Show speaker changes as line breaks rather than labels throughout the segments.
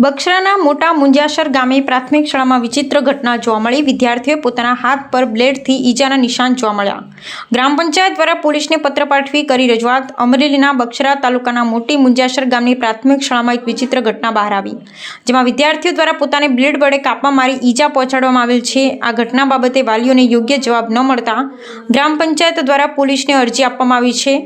બક્ષરાના મોટા મુંજાસર ગામે પ્રાથમિક શાળામાં વિચિત્ર ઘટના જોવા મળી. વિદ્યાર્થીઓએ પોતાના હાથ પર બ્લેડથી ઈજાના નિશાન જોવા મળ્યા. ગ્રામ પંચાયત દ્વારા પોલીસને પત્ર પાઠવી કરી રજૂઆત અમરેલીના બક્ષરા તાલુકાના મોટી મુંજાસર ગામની પ્રાથમિક શાળામાં એક વિચિત્ર ઘટના બહાર આવી, જેમાં વિદ્યાર્થીઓ દ્વારા પોતાને બ્લેડ વડે કાપા મારી ઈજા પહોંચાડવામાં આવેલ છે. આ ઘટના બાબતે વાલીઓને યોગ્ય જવાબ ન મળતા ગ્રામ પંચાયત દ્વારા પોલીસને અરજી આપવામાં આવી છે.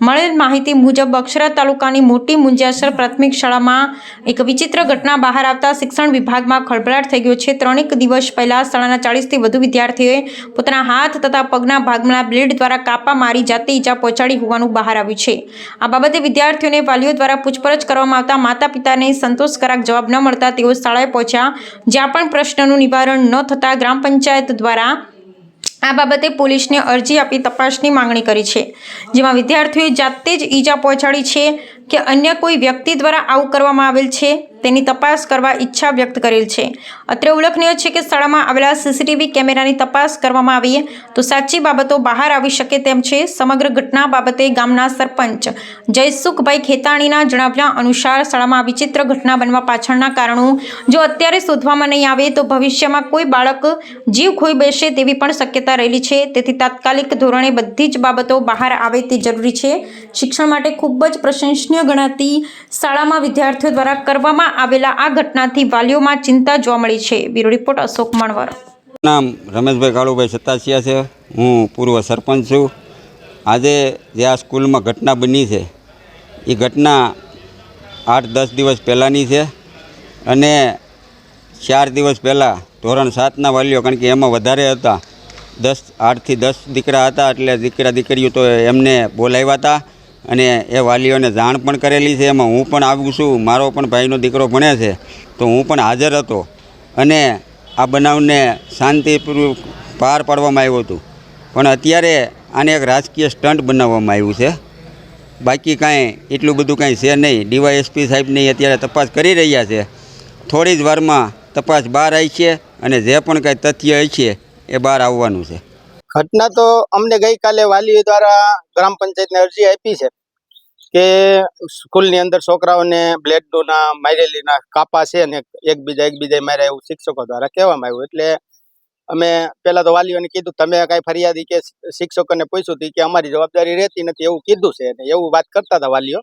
મળેલ માહિતી મુજબ બક્ષરા તાલુકાની મોટી મુંજાસર પ્રાથમિક શાળામાં એક વિચિત્ર ઘટના બહાર આવતા શિક્ષણ વિભાગમાં ખળભળાટ થઈ ગયો છે. ત્રણેક દિવસ પહેલા શાળાના ચાળીસથી વધુ વિદ્યાર્થીઓએ પોતાના હાથ તથા પગના ભાગમાં બ્લેડ દ્વારા કાપા મારી જાતે ઈજા પહોંચાડી હોવાનું બહાર આવ્યું છે. આ બાબતે વિદ્યાર્થીઓને વાલીઓ દ્વારા પૂછપરછ કરવામાં આવતા માતા પિતાને સંતોષકારક જવાબ ન મળતા તેઓ શાળાએ પહોંચ્યા, જ્યાં પણ પ્રશ્નનું નિવારણ ન થતાં ગ્રામ પંચાયત દ્વારા આ બાબતે પોલીસને અરજી આપી તપાસની માંગણી કરી છે. જેમાં વિદ્યાર્થીઓએ જાતે જ ઈજા પહોંચાડી છે કે અન્ય કોઈ વ્યક્તિ દ્વારા આવું કરવામાં આવેલ છે? તેની તપાસ કરવા ઈચ્છા વ્યક્ત કરેલ છે. અત્રે ઉલ્લેખનીય છે કે શાળામાં આવેલા સીસીટીવી કેમેરાની તપાસ કરવામાં આવી. તો સાચી બાબતો બહાર આવી શકે તેમ છે. સમગ્ર ઘટના બાબતે ગામના સરપંચ જયસુખભાઈ ખેતાણીના જણાવ્યા અનુસાર શાળામાં વિચિત્ર ઘટના બનવા પાછળના કારણો જો અત્યારે શોધવામાં નહીં આવે તો ભવિષ્યમાં કોઈ બાળક જીવ ખોઈ બેસે તેવી પણ શક્યતા રહેલી છે. તેથી તાત્કાલિક ધોરણે બધી જ બાબતો બહાર આવે તે જરૂરી છે. શિક્ષણ માટે ખૂબ જ પ્રશંસનીય ગણાતી શાળામાં વિદ્યાર્થીઓ દ્વારા કરવામાં આવેલા આ ઘટનાથી વાલીઓમાં ચિંતા જોવા મળી છે. Bureau report Ashok Manvar.
નામ રમેશભાઈ કાળુભાઈ સત્તાસિયા છે. હું પૂર્વ સરપંચ છું. આજે જે આ સ્કૂલમાં ઘટના બની છે એ ઘટના આઠ દસ દિવસ પહેલાંની છે અને ચાર દિવસ પહેલાં ધોરણ સાતના વાલીઓ, કારણ કે એમાં વધારે હતા, દસ, આઠથી દસ દીકરા હતા એટલે દીકરા દીકરીઓ તો એમને બોલાવ્યા હતા. અને એ વાલીઓને જાણ પણ કરેલી છે. એમાં હું પણ આવું છું. મારો પણ ભાઈનો દીકરો ભણે છે. તો હું પણ હાજર હતો. અને આ બનાવને શાંતિપૂર્વક પાર પાડવામાં આવ્યું હતું. પણ અત્યારે આને એક રાજકીય સ્ટન્ટ બનાવવામાં આવ્યું છે. બાકી કાંઈ એટલું બધું કાંઈ છે નહીં. ડીવાયએસપી સાહેબની અત્યારે તપાસ કરી રહ્યા છે. થોડી જ વારમાં તપાસ બહાર આવી છે અને જે પણ કાંઈ તથ્ય છે એ બહાર આવવાનું છે.
ઘટના તો અમને ગઈકાલે વાલીઓ દ્વારા ગ્રામ પંચાયતને અરજી આપી છે કે સ્કૂલની અંદર છોકરાઓને બ્લેડના મારેલીના કાપા છે અને એકબીજા એકબીજા માર્યા એવું શિક્ષકો દ્વારા કહેવામાં આવ્યું. એટલે અમે પહેલાં તો વાલીઓને કીધું, તમે કાંઈ ફરિયાદી કે શિક્ષકોને પૂછ્યું હતું કે અમારી જવાબદારી રહેતી નથી એવું કીધું છે. અને એવું વાત કરતા હતા વાલીઓ.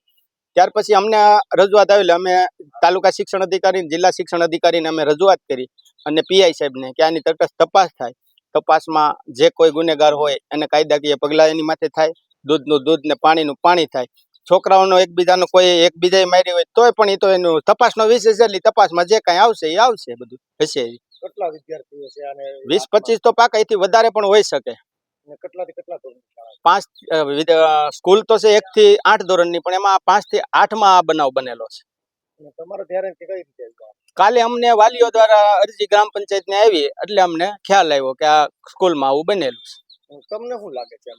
ત્યાર પછી અમને રજૂઆત આવેલી અમે તાલુકા શિક્ષણ અધિકારી જિલ્લા શિક્ષણ અધિકારીને અમે રજૂઆત કરી અને પીઆઈ સાહેબને કે આની તટસ્થ તપાસ થાય. તપાસમાં જે કોઈ ગુનેગાર હોય એને કાયદાકીય પગલાં એની માથે થાય દૂધનું દૂધ ને પાણીનું પાણી થાય. છોકરાઓનો એકબીજાનો કોઈ એકબીજાએ મારી હોય તોય પણ એ તો એનું તપાસનો વિષય છે એટલે તપાસમાં જે કાંઈ આવશે એ આવશે બધું હશે.
કેટલા વિદ્યાર્થીઓ છે અને
વીસ પચીસ તો પાકા એથી વધારે પણ હોઈ શકે.
કેટલાથી કેટલા?
પાંચ સ્કૂલ તો છે એક થી આઠ ધોરણની પણ એમાં પાંચથી આઠમાં આ બનાવ બનેલો છે.
તમારો ધ્યાન કઈ રીતે
કાલે અમને વાલીઓ દ્વારા અરજી ગ્રામ પંચાયતને આવી એટલે અમને ખ્યાલ આવ્યો કે આ સ્કૂલમાં આવું બનેલું છે.
તમને શું લાગે છે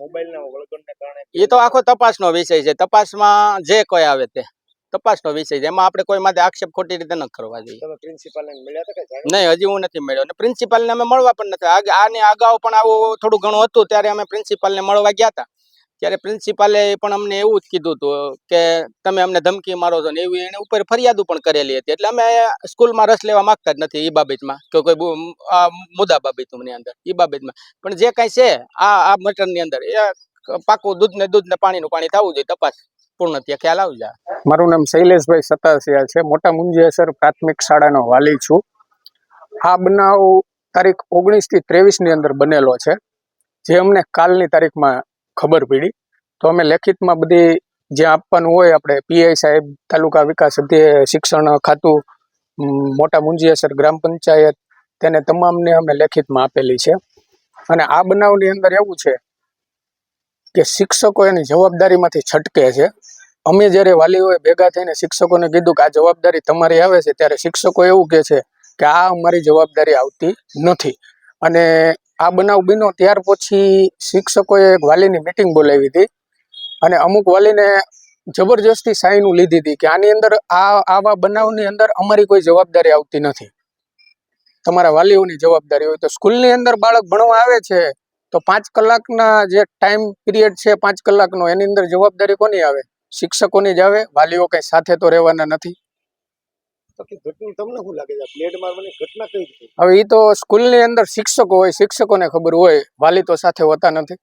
મોબાઈલના વળગણને કારણે
એ તો આખો તપાસનો વિષય છે. તપાસમાં જે કોઈ આવે તે. તપાસનો વિષય છે. એમાં આપણે કોઈ માટે આક્ષેપ ખોટી રીતે ન કરવા જોઈએ.
તમે પ્રિન્સિપાલને મળ્યા હતા કે
નહીં હજી હું નથી મળ્યો. અને પ્રિન્સિપાલને અમે મળવા પણ નથી. આની અગાઉ પણ આવું થોડું ઘણું હતું ત્યારે અમે પ્રિન્સિપાલને મળવા ગયા હતા. ત્યારે પ્રિન્સિપાલે પણ અમને એવું જ કીધું હતું કે તમે અમને ધમકી મારો છો ને એવી, એને ઉપર ફરિયાદો પણ કરેલી હતી. એટલે અમે સ્કૂલમાં રસ લેવા માંગતા જ નથી એ બાબતમાં, કે કોઈ આ મુદ્દા બાબતની અંદર એ બાબતમાં. પણ જે કાંઈ છે, આ આ મટરની અંદર, એ પાકું દૂધ ને દૂધ ને પાણીનું પાણી થવું જોઈએ, તપાસ. પૂર્ણ ત્યાં ખ્યાલ આવી
મારું નામ શૈલેષભાઈ સતાસિયા છે. મોટા મુંજેસર પ્રાથમિક શાળાનો વાલી છું. આ બનાવ તારીખ ઓગણીસથી ત્રેવીસની અંદર બનેલો છે. જે અમને કાલની તારીખમાં ખબર પડી. તો અમે લેખિતમાં બધી જે આપવાનું હોય આપણે પીઆઈ સાહેબ, તાલુકા વિકાસ શિક્ષણ ખાતું મોટા મુંજીયાસર ગ્રામ પંચાયત, તેને તમામને અમે લેખિતમાં આપેલી છે. અને આ બનાવની અંદર એવું છે કે શિક્ષકો એની જવાબદારીમાંથી છટકે છે. અમે જ્યારે વાલીઓએ ભેગા થઈને શિક્ષકોને કીધું કે આ જવાબદારી તમારી આવે છે, ત્યારે શિક્ષકો એવું કહે છે કે આ અમારી જવાબદારી આવતી નથી. અને આ બનાવ બન્યો ત્યાર પછી શિક્ષકોએ એક વાલીની મિટિંગ બોલાવી હતી. અને અમુક વાલીને જબરજસ્તી સાઈનું લીધી હતી કે આની અંદર આ, આવા બનાવની અંદર અમારી કોઈ જવાબદારી આવતી નથી. તમારા વાલીઓની જવાબદારી હોય તો સ્કૂલની અંદર બાળક ભણવા આવે છે, તો પાંચ કલાકના જે ટાઈમ પિરિયડ છે, પાંચ કલાકનો, એની અંદર જવાબદારી કોની આવે? શિક્ષકોની જ આવે, વાલીઓ કંઈ સાથે તો રહેવાના નથી.
તમને શું લાગે છે? મારવાની ઘટના કઈ
હવે એ તો સ્કૂલની અંદર શિક્ષકો હોય શિક્ષકોને ખબર હોય વાલી તો સાથે હોતા નથી.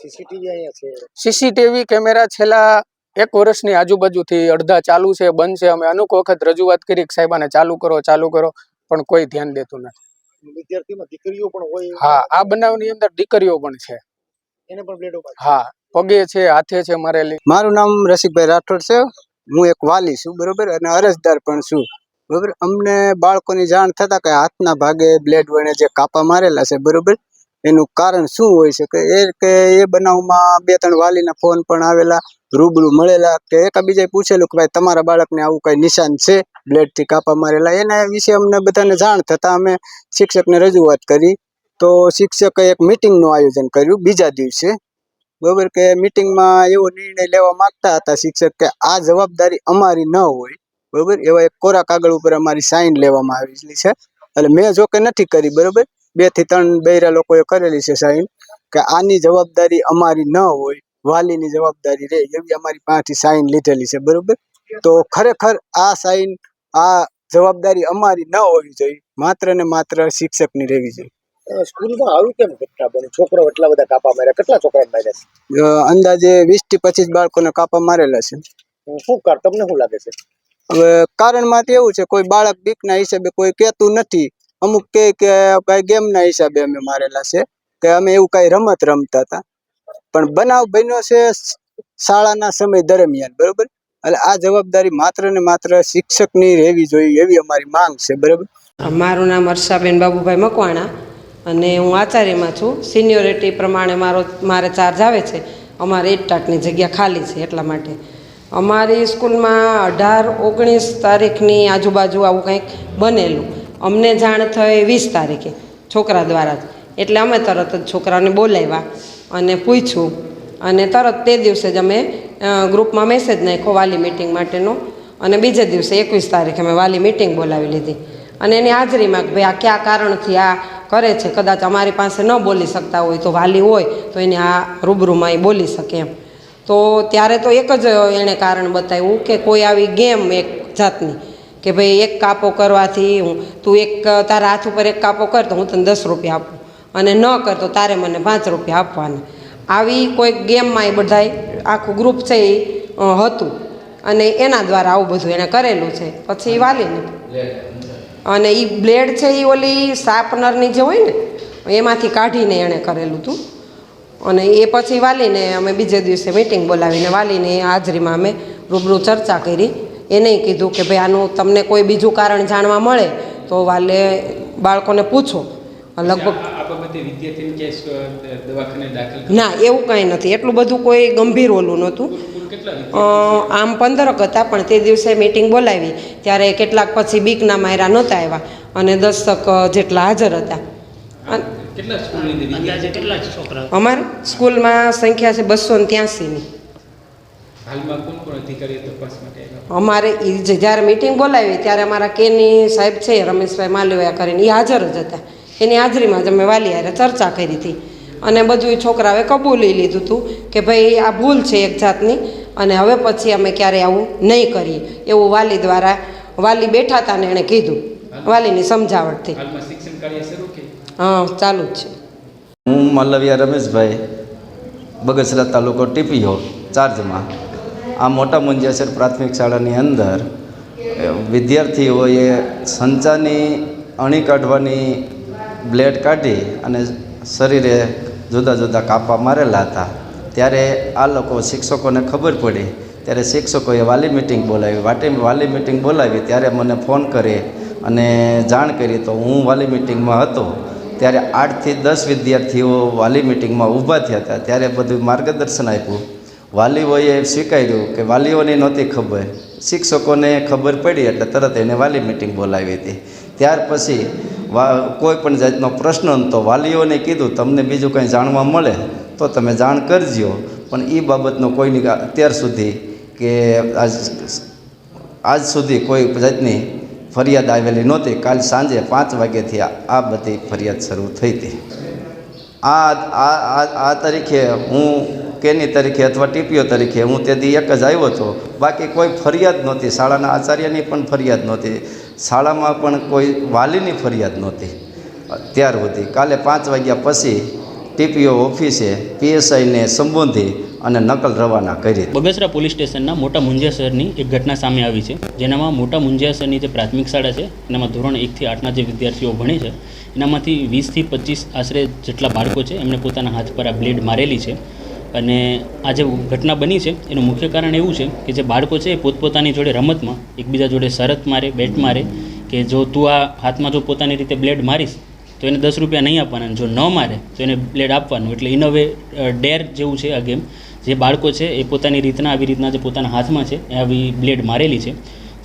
સીસીટીવી અહીંયા છે.
સીસીટીવી કેમેરા છેલ્લા એક વર્ષની આજુબાજુથી અડધા ચાલુ છે બંધ છે. અમે અનુક વખત રજૂઆત કરી કે સાહેબાને ચાલુ કરો ચાલુ કરો પણ કોઈ ધ્યાન દેતું નથી.
વિદ્યાર્થીમાં દીકરીઓ પણ હોય
હા આ બનાવની અંદર દીકરીઓ પણ છે.
એને પણ બ્લેડો
હા પગે છે હાથે છે મારેલી.
મારું નામ રસિકભાઈ રાઠોડ છે. હું એક વાલી છું, બરોબર? અને અરજદાર પણ છું, બરોબર? અમને બાળકોની જાણ થતા કે હાથના ભાગે બ્લેડ વડે જે કાપા મારેલા છે, બરોબર? એનું કારણ શું હોય છે કે એ કે એ બનાવમાં બે ત્રણ વાલીના ફોન પણ આવેલા, રૂબરૂ મળેલા, કે એકાબીજાએ પૂછેલું કે ભાઈ તમારા બાળકને આવું કઈ નિશાન છે, બ્લેડથી કાપા મારેલા? એના વિશે અમને બધાને જાણ થતાં અમે શિક્ષકને રજૂઆત કરી, તો શિક્ષકે એક મિટિંગનું આયોજન કર્યું, બીજા દિવસે. બરોબર કે મિટિંગમાં એવો નિર્ણય લેવા માંગતા હતા શિક્ષક કે આ જવાબદારી અમારી ન હોય, બરોબર? એવા એક કોરા કાગળ ઉપર અમારી સાઇન લેવામાં આવેલી છે. એટલે મેં જો કે નથી કરી, બરોબર? બેથી ત્રણ બૈરા લોકોએ કરેલી છે સાઈન કે આની જવાબદારી અમારી ન હોય, વાલીની જવાબદારી રહે એવી અમારી પાસેથી સાઈન લીધેલી છે, બરોબર? તો ખરેખર આ સાઈન આ જવાબદારી અમારી ન હોવી જોઈએ, માત્ર ને માત્ર શિક્ષકની રહેવી જોઈએ.
સ્કૂલમાં આવી કેમ ઘટના બની? છોકરો એટલા બધા કાપા માર્યા. કેટલા છોકરા માર્યા છે?
અંદાજે વીસથી પચીસ બાળકોને કાપા મારેલા છે.
શું કાર તમને શું લાગે છે?
હવે કારણ માટે એવું છે કોઈ બાળક બીકના હિસાબે કોઈ કહેતું નથી. અમુક કે કે ભાઈ ગેમના હિસાબે અમે મારેલા છે કે અમે એવું કાંઈ રમત રમતા હતા. પણ બનાવ બન્યો છે શાળાના સમય દરમિયાન બરોબર? એટલે આ જવાબદારી માત્ર ને માત્ર શિક્ષકની રહેવી જોઈએ એવી અમારી માંગ છે બરોબર?
મારું નામ હર્ષાબેન બાબુભાઈ મકવાણા. અને હું આચાર્યમાં છું. સિનિયોરિટી પ્રમાણે મારો, મારે ચાર્જ આવે છે. અમારે એક ટાટની જગ્યા ખાલી છે એટલા માટે. અમારી સ્કૂલમાં અઢાર, ઓગણીસ તારીખની આજુબાજુ આવું કંઈક બનેલું. અમને જાણ થઈ વીસ તારીખે છોકરા દ્વારા જ. એટલે અમે તરત જ છોકરાઓને બોલાવ્યા અને પૂછ્યું. અને તરત તે દિવસે જ અમે ગ્રુપમાં મેસેજ નાખ્યો વાલી મિટિંગ માટેનો. અને બીજે દિવસે એકવીસ તારીખે અમે વાલી મિટિંગ બોલાવી લીધી. અને એની હાજરીમાં કે ભાઈ આ કયા કારણથી આ કરે છે, કદાચ અમારી પાસે ન બોલી શકતા હોય, તો વાલી હોય, તો એને આ રૂબરૂમાં એ બોલી શકે એમ. તો ત્યારે તો એક જ એણે કારણ બતાવ્યું કે કોઈ આવી ગેમ એક જાતની, કે ભાઈ એક કાપો કરવાથી હું, તું એક, તારા હાથ ઉપર એક કાપો કર, તો હું તને દસ રૂપિયા આપું. અને ન કર, તો તારે મને પાંચ રૂપિયા આપવાના. આવી કોઈક ગેમમાં એ બધાય, આખું ગ્રુપ છે એ હતું. અને એના દ્વારા આવું બધું એણે કરેલું છે. પછી વાલીને. અને એ બ્લેડ છે એ ઓલી શાર્પનરની જે હોય ને એમાંથી કાઢીને એણે કરેલું હતું અને એ પછી વાલીને અમે બીજે દિવસે મિટિંગ બોલાવીને વાલીને હાજરીમાં અમે રૂબરૂ ચર્ચા કરી. એને કીધું કે ભાઈ આનું તમને કોઈ બીજું કારણ જાણવા મળે તો વાલે બાળકોને પૂછો. લગભગ ના એવું કાંઈ નથી. એટલું બધું કોઈ ગંભીર ઓલું નહોતું. આમ પંદરક હતા પણ તે દિવસે મિટિંગ બોલાવી. ત્યારે કેટલાક પછી બીકના માયરા નહોતા આવ્યા અને દસક જેટલા હાજર હતા. અન-
કેટલા સ્કૂલની અંદર વિદ્યાર્થી
અમારે સ્કૂલમાં સંખ્યા છે બસો ને ત્યાસીની
હાલમાં કોણ કોણ અધિકારીઓ તપાસ માટે આવ્યા?
અમારે એ જે જ્યારે મિટિંગ બોલાવી ત્યારે અમારા કેની સાહેબ છે રમેશભાઈ માલવિયા કરીને એ હાજર જ હતા. એની હાજરીમાં જ અમે વાલી હારે ચર્ચા કરી હતી. અને બધું ઈ છોકરાઓએ કબૂલી લીધું હતું કે ભાઈ આ ભૂલ છે એક જાતની. અને હવે પછી અમે ક્યારેય આવું નહીં કરીએ. એવું વાલી દ્વારા વાલી બેઠા હતા ને એણે કીધું. વાલીની સમજાવટથી.
હાલમાં શિક્ષણ કાર્ય શરૂ કે?
હા ચાલુ જ છે.
હું મલ્લવિયા રમેશભાઈ બગસરા તાલુકો ટીપીઓ ચાર્જમાં. આ મોટા મુંજિયાસર પ્રાથમિક શાળાની અંદર વિદ્યાર્થીઓએ સંચાની અણી કાઢવાની બ્લેડ કાઢી અને શરીરે જુદા જુદા કાપા મારેલા હતા. ત્યારે આ લોકો શિક્ષકોને ખબર પડી. ત્યારે શિક્ષકોએ વાલી મિટિંગ બોલાવી. વાટી વાલી મિટિંગ બોલાવી ત્યારે મને ફોન કરે અને જાણ કરી તો હું વાલી મિટિંગમાં હતો. ત્યારે આઠથી દસ વિદ્યાર્થીઓ વાલી મિટિંગમાં ઊભા થયા હતા. ત્યારે બધું માર્ગદર્શન આપ્યું. વાલીઓએ સ્વીકાર્યું કે વાલીઓને નહોતી ખબર. શિક્ષકોને ખબર પડી એટલે તરત એને વાલી મિટિંગ બોલાવી હતી. ત્યાર પછી વા કોઈ પણ જાતનો પ્રશ્ન હતો વાલીઓને કીધું. તમને બીજું કંઈ જાણવા મળે? તો તમે જાણ કરજો. પણ એ બાબતનો કોઈની અત્યાર સુધી કે આજ આજ સુધી કોઈ જાતની ફરિયાદ આવેલી નહોતી. કાલ સાંજે પાંચ વાગ્યાથી આ- બધી ફરિયાદ શરૂ થઈ હતી. આ આ આ તરીકે હું કેની તરીકે અથવા ટીપીઓ તરીકે હું તે દી એક જ આવ્યો હતો. બાકી કોઈ ફરિયાદ નહોતી. શાળાના આચાર્યની પણ ફરિયાદ નહોતી. શાળામાં પણ કોઈ વાલીની ફરિયાદ નહોતી. ત્યાર સુધી. કાલે પાંચ વાગ્યા પછી ટીપીઓ ઓફિસે પીએસઆઈને સંબોધી અને નકલ રવાના કરી
બગસરા પોલીસ સ્ટેશનના મોટા મુંજિયાસરની એક ઘટના સામે આવી છે, જેનામાં મોટા મુંજિયાસરની જે પ્રાથમિક શાળા છે, એનામાં ધોરણ એકથી આઠના જે વિદ્યાર્થીઓ ભણે છે, એનામાંથી વીસથી પચીસ આશરે જેટલા બાળકો છે, એમણે પોતાના હાથ પર આ બ્લેડ મારેલી છે. અને આ જે ઘટના બની છે, એનું મુખ્ય કારણ એવું છે કે જે બાળકો છે એ પોતપોતાની જોડે રમતમાં, એકબીજા જોડે શરત મારે, બેટ મારે, કે જો તું આ હાથમાં જો પોતાની રીતે બ્લેડ મારીશ તો એને દસ રૂપિયા નહીં આપવાના જો ન મારે, તો એને બ્લેડ આપવાનું. એટલે ઇન વે ડેર જેવું છે આ ગેમ. જે બાળકો છે એ પોતાની રીતના, આવી રીતના જે પોતાના હાથમાં છે, એ આવી બ્લેડ મારેલી છે.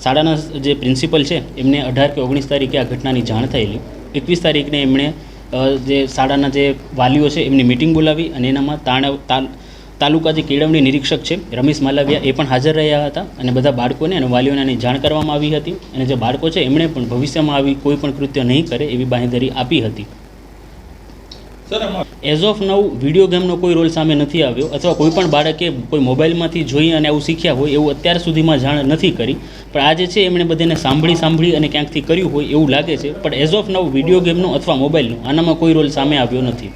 શાળાના જે પ્રિન્સિપલ છે, એમને અઢાર કે ઓગણીસ તારીખે આ ઘટનાની જાણ થયેલી. એકવીસ તારીખને એમણે જે શાળાના જે વાલીઓ છે, એમની મિટિંગ બોલાવી અને એનામાં તાણ તાલ તાલુકા જે કેળવણી નિરીક્ષક છે. રમેશ માલવિયા એ પણ હાજર રહ્યા હતા અને બધા બાળકોને અને વાલીઓને આની જાણ કરવામાં આવી હતી અને જે બાળકો છે એમણે પણ ભવિષ્યમાં આવી કોઈ પણ કૃત્ય નહીં કરે એવી બાંહેધરી આપી હતી. એઝ ઓફ નવ વીડિયો ગેમનો કોઈ રોલ સામે નથી આવ્યો અથવા કોઈ પણ બાળકે કોઈ મોબાઈલમાંથી જોઈ અને આવું શીખ્યા હોય એવું અત્યાર સુધીમાં જાણ નથી કરી. પણ આ જે છે એમણે બધાને સાંભળી સાંભળી અને ક્યાંકથી કર્યું હોય એવું લાગે છે. પણ એઝ ઓફ નવ વીડિયો ગેમનો અથવા મોબાઈલનો આનામાં કોઈ રોલ સામે આવ્યો નથી.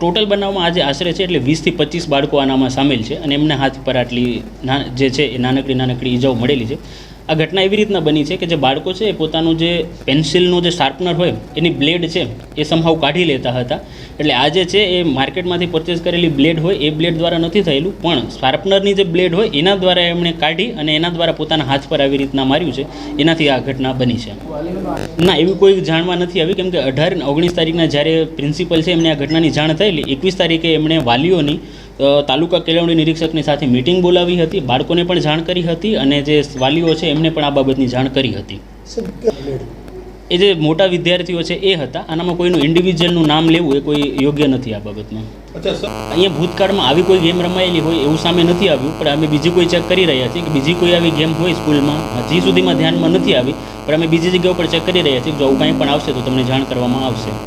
ટોટલ બનાવમાં આજે આશરે છે એટલે વીસથી પચીસ બાળકો આનામાં સામેલ છે અને એમને હાથ પર આટલી જે છે એ નાનકડી નાનકડી ઈજાઓ મળેલી છે. આ ઘટના એવી રીતના બની છે કે જે બાળકો છે એ પોતાનું જે પેન્સિલનું જે શાર્પનર હોય, એની બ્લેડ છે, એ સમહાવ કાઢી લેતા હતા. એટલે આ જે છે એ માર્કેટમાંથી પરચેસ કરેલી બ્લેડ હોય, એ બ્લેડ દ્વારા નથી થયેલું, પણ શાર્પનરની જે બ્લેડ હોય, એના દ્વારા એમણે કાઢી અને એના દ્વારા પોતાના હાથ પર આવી રીતના માર્યું છે. એનાથી આ ઘટના બની છે. ના, એવી કોઈ જાણવા નથી આવી, કેમ કે અઢાર ઓગણીસ તારીખના જ્યારે પ્રિન્સિપલ છે એમને આ ઘટનાની જાણ થયેલી, એકવીસ તારીખે એમણે વાલીઓની તાલુકા કેળવણી નિરીક્ષકની સાથે મિટિંગ બોલાવી હતી બાળકોને પણ જાણ કરી હતી અને જે વાલીઓ છે એમને પણ આ બાબતની જાણ કરી હતી. એ જે મોટા વિદ્યાર્થીઓ છે એ હતા આનામાં કોઈનું ઇન્ડિવિજ્યુઅલનું નામ લેવું એ કોઈ યોગ્ય નથી આ બાબતમાં. અહીંયા ભૂતકાળમાં આવી કોઈ ગેમ રમાયેલી હોય એવું સામે નથી આવ્યું પણ અમે બીજી કોઈ ચેક કરી રહ્યા છીએ કે બીજી કોઈ આવી ગેમ હોય સ્કૂલમાં હજી સુધીમાં ધ્યાનમાં નથી આવી પણ અમે બીજી જગ્યા ઉપર ચેક કરી રહ્યા છીએ જો આવું કાંઈ પણ આવશે તો તમને જાણ કરવામાં આવશે.